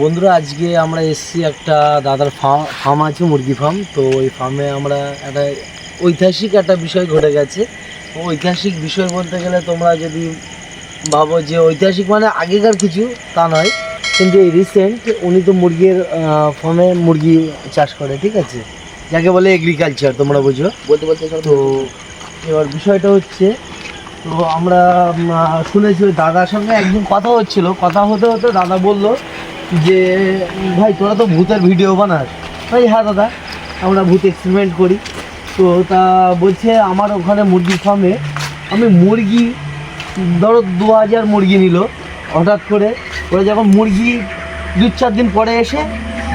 বন্ধুরা, আজকে আমরা এসেছি একটা দাদার ফার্ম ফার্ম আছে, মুরগি ফার্ম তো ওই ফার্মে আমরা একটা ঐতিহাসিক একটা বিষয় ঘটে গেছে। ঐতিহাসিক বিষয় বলতে গেলে তোমরা যদি ভাবো যে ঐতিহাসিক মানে আগেকার কিছু, তা নয়। কিন্তু এই রিসেন্ট উনি তো মুরগির ফার্মে মুরগি চাষ করে, ঠিক আছে? যাকে বলে এগ্রিকালচার তোমরা বুঝো। বলতে বলতে তো এবার বিষয়টা হচ্ছে তো আমরা শুনেছি ওই দাদার সঙ্গে একদিন কথা হচ্ছিল। কথা হতে হতে দাদা বলল যে ভাই তোরা তো ভূতের ভিডিও বানাস। ভাই হ্যাঁ দাদা আমরা ভূত এক্সপেরিমেন্ট করি। তো তা বলছে আমার ওখানে মুরগি ফার্মে আমি মুরগি ধরো দু হাজার মুরগি নিল হঠাৎ করে ওরা যখন মুরগি দু চার দিন পরে এসে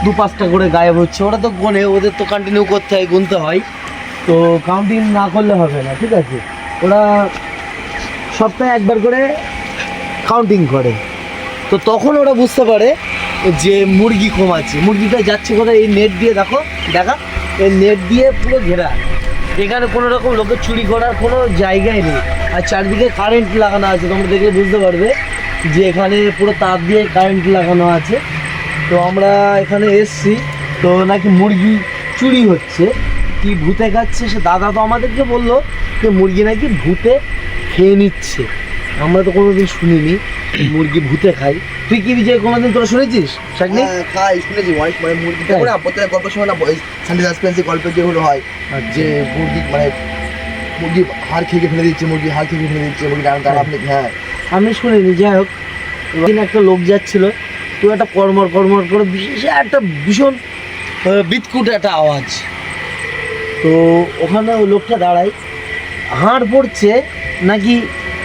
দু পাঁচটা করে গায়েব হচ্ছে। ওরা তো গোনে, ওদের তো কন্টিনিউ করতে হয়, গুনতে হয়। তো কাউন্টিং না করলে হবে না, ঠিক আছে? ওরা সপ্তাহে একবার করে কাউন্টিং করে। তো তখন ওরা বুঝতে পারে যে মুরগি কম আছে। মুরগিটা যাচ্ছে কোথায়? এই নেট দিয়ে, দেখো, দেখা, এই নেট দিয়ে পুরো ঘেরা। এখানে কোনো রকম লোকের চুরি করার কোনো জায়গায় নেই। আর চারদিকে কারেন্ট লাগানো আছে, তোমরা দেখলে বুঝতে পারবে যে এখানে পুরো তার দিয়ে কারেন্ট লাগানো আছে। তো আমরা এখানে এসছি। তো নাকি মুরগি চুরি হচ্ছে। কি ভূতে খাচ্ছে সে দাদা তো আমাদেরকে বলল যে মুরগি নাকি ভূতে খেয়ে নিচ্ছে। আমরা তো কোনোদিন শুনিনি মুরগি ভূতে খাই তুই কি বিজয় কোনোদিন তোরা শুনেছিস শাকনি? হ্যাঁ, খাই শুনেছি। অনেক মানে মুরগিটা তাই? করে প্রত্যেক গল্প সময় না সানডে সাসপেন্সে গল্প যেগুলো হয় যে মুরগি মানে মুরগি হাড় খেয়ে ফেলে দিচ্ছে মুরগি হাড় খেয়ে ফেলে দিচ্ছে মুরগি ডান ডান আপনি হ্যাঁ। আমি শুনিনি যাই হোক। একটা লোক যাচ্ছিল তো একটা কর্মর কর্মর করে বিশেষ একটা ভীষণ বিদকুট একটা আওয়াজ। তো ওখানে ওই লোকটা দাঁড়ায় হাড় পড়ছে নাকি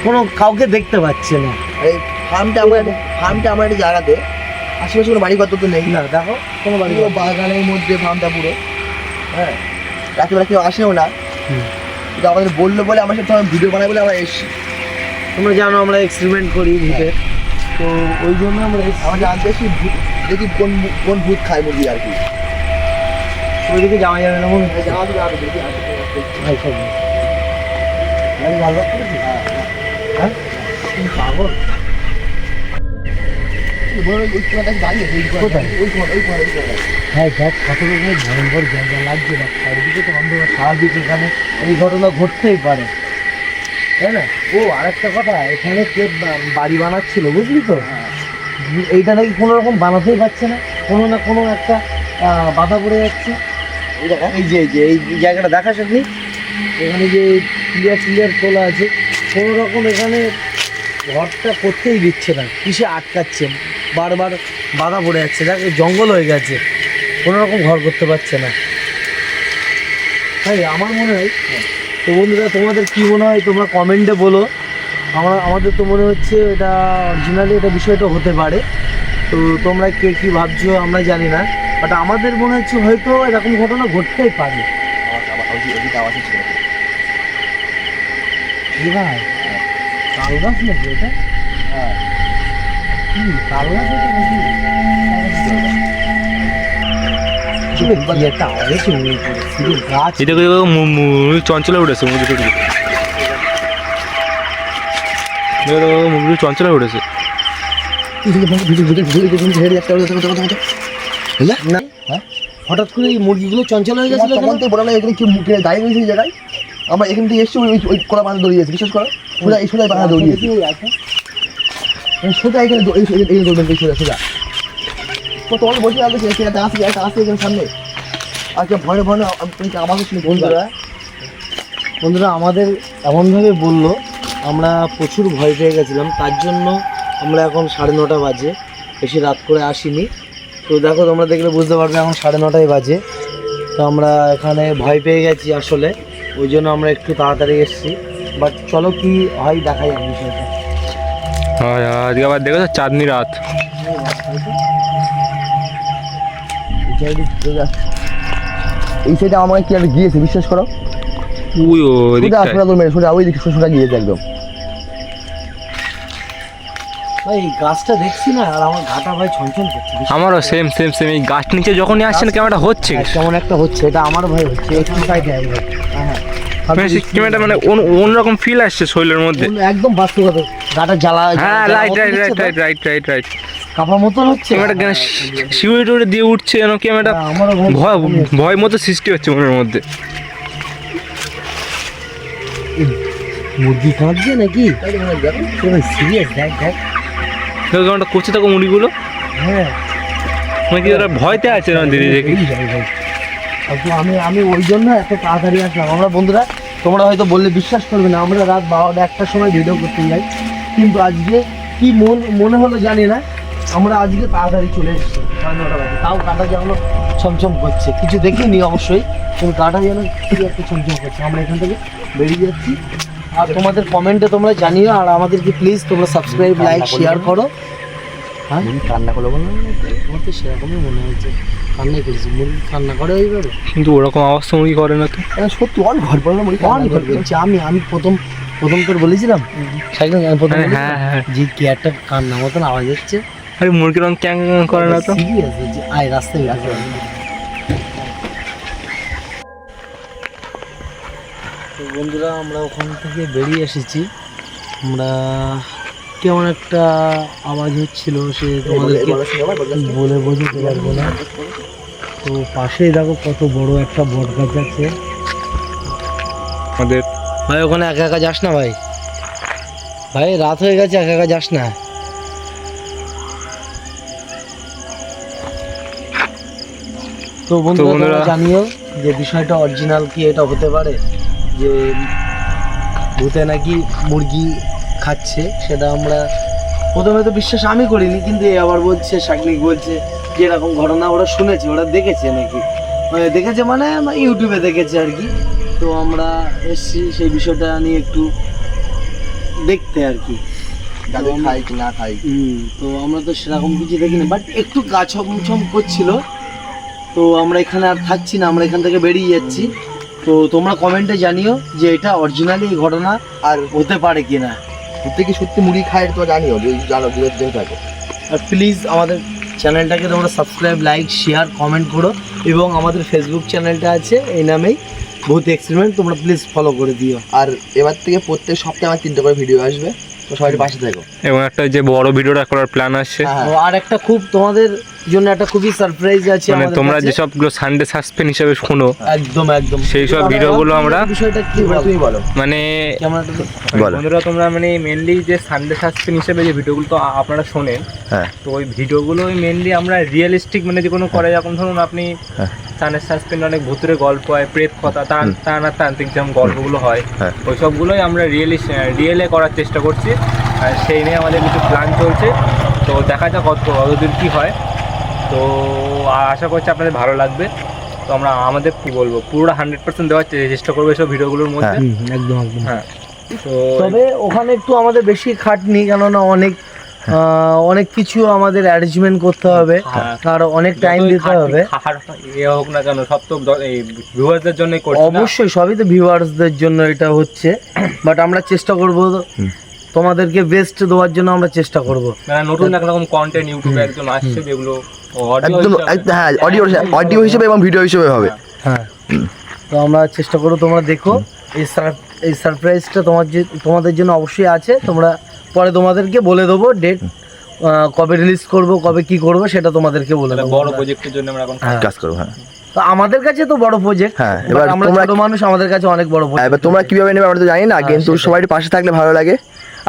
কোনো কাউকে দেখতে পাচ্ছে না। এই ফার্মটা আমার ফার্মটা আমার একটা জায়গাতে আশেপাশে কোনো বাড়ি কত তো নেই। না দেখো কোনো বাড়ি বাগানের মধ্যে ফার্মটা পুরো। হ্যাঁ রাত্রিবেলা কেউ আসেও না। কিন্তু আমাদের বলল বলে আমার সাথে ভিডিও বানাই বলে আমরা এসছি। তোমরা জানো আমরা এক্সপেরিমেন্ট করি ভূতের তো ওই জন্য আমরা এসেছি। আমরা জানতে দেখি কোন কোন ভূত খায় মুরগি আর কি। ওইদিকে যাওয়া যাবে না মনে হয়। জানা তো জানা দেখি ভাই নেই। ভালো করেছিস? হ্যাঁ তুমি পাগল। হ্যাঁ দেখ কত রকমের ভয়ঙ্কর জায়গা লাগছে না চারিদিকে তো অন্ধকার স্বাভাবিক এখানে এই ঘটনা ঘটতেই পারে। তাই না? ও, আরেকটা কথা, এখানে কে বাড়ি বানাচ্ছিল, বুঝলি তো? এইটা নাকি কোনো রকম বানাতেই পারছে না। কোনো না কোনো একটা বাধা পড়ে যাচ্ছে। এই যে এই যে, এই জায়গাটা দেখাস আপনি এখানে যে ক্লিয়ার ক্লিয়ার তোলা আছে, কোনো রকম এখানে ঘরটা করতেই দিচ্ছে না। কিসে আটকাচ্ছে? বারবার বাধা পড়ে যাচ্ছে। দেখ জঙ্গল হয়ে গেছে। কোনো রকম ঘর করতে পারছে না। তাই আমার মনে হয় তো বন্ধুরা, তোমাদের কি মনে হয়? তোমরা কমেন্টে বলো। আমার, আমাদের তো মনে হচ্ছে এটা অরিজিনালি এটা বিষয়টা হতে পারে। তো তোমরা কে কী ভাবছ আমরা জানি না। বাট আমাদের মনে হচ্ছে হয়তো এরকম ঘটনা ঘটতেই পারে? এবার? নাকি এটা? হ্যাঁ। এটা চঞ্চলে উঠেছে মুরগি চঞ্চলে উঠেছে হ্যাঁ? হঠাৎ করে এই মুরগিগুলো চঞ্চল হয়ে গেছিল তখন তো না এখানে কি মুখে দাঁড়িয়ে রয়েছে এই জায়গায় আমরা এখান থেকে এসছি ওই ওই- কোলা বাঁধা দৌড়িয়েছে বিশেষ করে সোজা এই সোজা বাঁধা দৌড়িয়েছে সোজা এখানে সোজা তোমাকে বলছি আগে সে একটা আসছে একটা আসছে এখানে সামনে। আর কে ভয় ভয় আমি তুমি আমাকে শুনে বন্ধুরা। বন্ধুরা আমাদের এমনভাবে বলল আমরা প্রচুর ভয় পেয়ে গেছিলাম তার জন্য আমরা এখন সাড়ে নটা বাজে বেশি রাত করে আসিনি। তো দেখো তোমরা দেখলে বুঝতে পারবে এখন সাড়ে নটায় বাজে। তো আমরা এখানে ভয় পেয়ে গেছি আসলে ওই জন্য আমরা একটু তাড়াতাড়ি এসেছি। বাট চলো কি হয় দেখাই যাক বিষয়টা। হ্যাঁ আজকে আবার দেখেছ চাঁদনি রাত? এই সাইডে আমাকে কি আর গিয়েছে বিশ্বাস করো? উই ও সোজা মেরে সোজা ওই দিকে সোজা গিয়েছে একদম। ভাই এই গাছটা দেখছি না আর আমার গাটা ভাই ছনছন করছে আমারও সেম সেম সেম এই গাছ নিচে যখনই আসছে না কেমনটা হচ্ছে। হ্যাঁ, কেমন একটা হচ্ছে এটা আমার ভাই হচ্ছে একটু সাইডে আই হ্যাঁ মানে সে মানে অন্য- অন্যরকম ফিল আসছে শরীরের মধ্যে। একদম বাস্তব কথা গাটা জ্বালা হ্যাঁ right right right right right right right কাপা মতন হচ্ছে। একটা শিউরি টুড়ি দিয়ে উঠছে যেন ভাই ভয় ভয় মতো সৃষ্টি হচ্ছে মনের মধ্যে। মুরগি কাঁদছে নাকি? সিরিয়াস দেখ দেখ। কেমনটা করছে থাকো মুড়িগুলো হ্যাঁ। মানে কি ওরা ভয়তে আছে না দিদি দেখি? আমি আমি ওই জন্য এত তাড়াতাড়ি আসলাম। আমরা বন্ধুরা তোমরা হয়তো বললে বিশ্বাস করবে না আমরা রাত বারোটা একটার সময় ভিডিও করতে যাই। কিন্তু আজকে কি মন মনে হলো জানি না আমরা আজকে তাড়াতাড়ি চলে এসেছি। সাড়ে নটা বাজে। তাও কাটা যেন ছমছম করছে। কিছু দেখিনি অবশ্যই কিন্তু কাটা যেন কি একটা ছমছম করছে। আমরা এখান থেকে বেরিয়ে যাচ্ছি। আর তোমাদের কমেন্টে তোমরা জানিও আর আমাদেরকে প্লিজ তোমরা সাবস্ক্রাইব লাইক শেয়ার করো। হ্যাঁ? কান্না করল বললাম আমার তো সেরকমই মনে হচ্ছে। কান্নাই করেছি মুরগি কান্না করে ওইভাবে কিন্তু ওরকম অবস্থা মুড়ি করে না তো। সত্যি অনেক ঘর পড়ল মনে অন ঘর করছে। আমি আমি প্রথম প্রথম তোর বলেছিলাম? সাইকেল আমি প্রথম হ্যাঁ, হ্যাঁ, হ্যাঁ। যে কি একটা কান্না মতন আওয়াজ হচ্ছে। আরে মুরগির রং ক্যাং ক্যাং করে না তো। আয় রাস্তায়। তো বন্ধুরা আমরা ওখান থেকে বেরিয়ে এসেছি। আমরা কেমন একটা আওয়াজ হচ্ছিল সে তোমাদেরকে বলে বোঝাতে পারব না। তো পাশেই দেখো কত বড় একটা বট গাছ আছে। আমাদের ভাই ওখানে একা একা যাস না ভাই। ভাই রাত হয়ে গেছে একা একা যাস না। তো বন্ধুরা জানিও যে বিষয়টা অরিজিনাল কি এটা হতে পারে? যে ভূতে নাকি মুরগি খাচ্ছে সেটা আমরা প্রথমে তো বিশ্বাস আমি করিনি কিন্তু এ আবার বলছে সাকলিক বলছে যে এরকম ঘটনা ওরা শুনেছে ওরা দেখেছে নাকি? মানে দেখেছে মানে ইউটিউবে দেখেছে আর কি। তো আমরা এসছি সেই বিষয়টা নিয়ে একটু দেখতে আর কি। খাই কি না খাই। হুম, তো আমরা তো সেরকম কিছু দেখিনি বাট একটু গা ছমছম করছিল। তো আমরা এখানে আর থাকছি না আমরা এখান থেকে বেরিয়ে যাচ্ছি। তো তোমরা কমেন্টে জানিও যে এটা অরিজিনালি এই ঘটনা আর হতে পারে কিনা। সত্যি কি সত্যি মুড়ি খায় তো জানিও জানো জেনে থাকো। আর প্লিজ আমাদের চ্যানেলটাকে তোমরা সাবস্ক্রাইব লাইক শেয়ার কমেন্ট করো এবং আমাদের ফেসবুক চ্যানেলটা আছে এই নামেই বহুত এক্সপেরিমেন্ট তোমরা প্লিজ ফলো করে দিও। আর এবার থেকে প্রত্যেক সপ্তাহে আমার তিনটে করে ভিডিও আসবে। তো সবাই পাশে থাকো। এবং একটা যে বড় ভিডিওটা করার প্ল্যান আসছে হ্যাঁ আর একটা খুব তোমাদের জন্য একটা খুবই সারপ্রাইজ আছে মানে তোমরা কাছে। যেসবগুলো সানডে সাসপেন্স হিসাবে শোনো একদম একদম। সেই সব ভিডিওগুলো আমরা- বিষয়টা কি তুমি বলো। মানে ক্যামেরাটা তো বলো। বন্ধুরা তোমরা মানে মেনলি যে সানডে সাসপেন্স হিসেবে যে ভিডিওগুলো তো আপনারা শোনেন হ্যাঁ। তো ওই ভিডিওগুলো মেনলি আমরা রিয়েলিস্টিক মানে যে কোনো করে যখন ধরুন আপনি হ্যাঁ। সানের সাসপেন্স অনেক ভুতুরে গল্প হয় প্রেত কথা তান তান্ত্রিক যেমন গল্পগুলো হয় হ্যাঁ। ওই সবগুলোই আমরা রিয়েলি রিয়েলে করার চেষ্টা করছি। আর সেই নিয়ে আমাদের কিছু প্ল্যান চলছে। তো দেখা যাক কত কতদূর কী হয়। তো আশা করছি আপনাদের ভালো লাগবে। তো আমরা আমাদের কি বলব পুরোটা হান্ড্রেড পার্সেন্ট দেওয়ার চেষ্টা করব এসব ভিডিওগুলোর মধ্যে। একদম একদম। হ্যাঁ। তো তবে ওখানে একটু আমাদের বেশি খাটনি কেননা অনেক অনেক কিছু আমাদের অ্যারেঞ্জমেন্ট করতে হবে। হ্যাঁ। আর অনেক টাইম দিতে হবে। হোক না কেন সব তো অবশ্যই সবই তো ভিউয়ার্সদের জন্য এটা হচ্ছে। বাট আমরা চেষ্টা করব তোমাদেরকে বেস্ট দেওয়ার জন্য আমরা চেষ্টা করব। মানে নতুন এক রকম কন্টেন্ট ইউটিউবে একজন আসছে যেগুলো একদম হ্যাঁ অডিও অডিও হিসেবে এবং ভিডিও হিসেবে হবে। হ্যাঁ। তো আমরা চেষ্টা করব তোমরা দেখো। এই সার- এই সারপ্রাইজটা তোমার তোমাদের জন্য অবশ্যই আছে। তোমরা পরে তোমাদেরকে বলে দেবো ডেট কবে রিলিজ করব কবে কি করব সেটা তোমাদেরকে বলে দেবো বড় প্রজেক্টের জন্য আমরা এখন হ্যাঁ। কাজ করব হ্যাঁ। তো আমাদের কাছে তো বড় প্রজেক্ট হ্যাঁ, এবার আমরা তোমরা- ছোট মানুষ আমাদের কাছে অনেক বড় হ্যাঁ, প্রজেক্ট এবার তোমরা কীভাবে নেবে আমরা তো জানি না হ্যাঁ, কিন্তু সবাই পাশে থাকলে ভালো লাগে।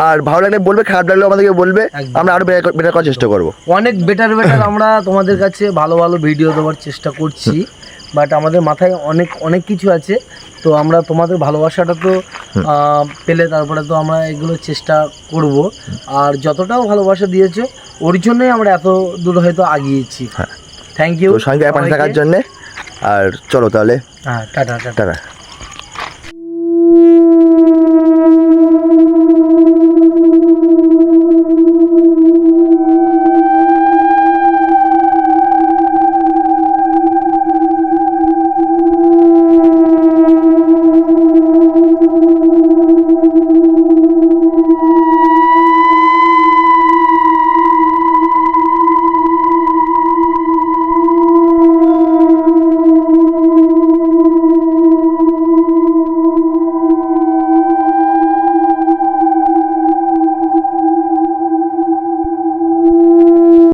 আর ভালো লাগলে বলবে খারাপ লাগলেও আমাদেরকে বলবে আমরা আরও বেটার করার চেষ্টা করব। অনেক বেটার বেটার আমরা তোমাদের কাছে ভালো ভালো ভিডিও দেওয়ার চেষ্টা করছি। বাট আমাদের মাথায় অনেক অনেক কিছু আছে। তো আমরা তোমাদের ভালোবাসাটা তো পেলে তারপরে তো আমরা এগুলো চেষ্টা করব। আর যতটাও ভালোবাসা দিয়েছে ওর জন্যই আমরা এত দূর হয়তো আগিয়েছি। হ্যাঁ। থ্যাংক ইউ সঙ্গে থাকার জন্য। আর চলো তাহলে। হ্যাঁ টাটা। টাটা।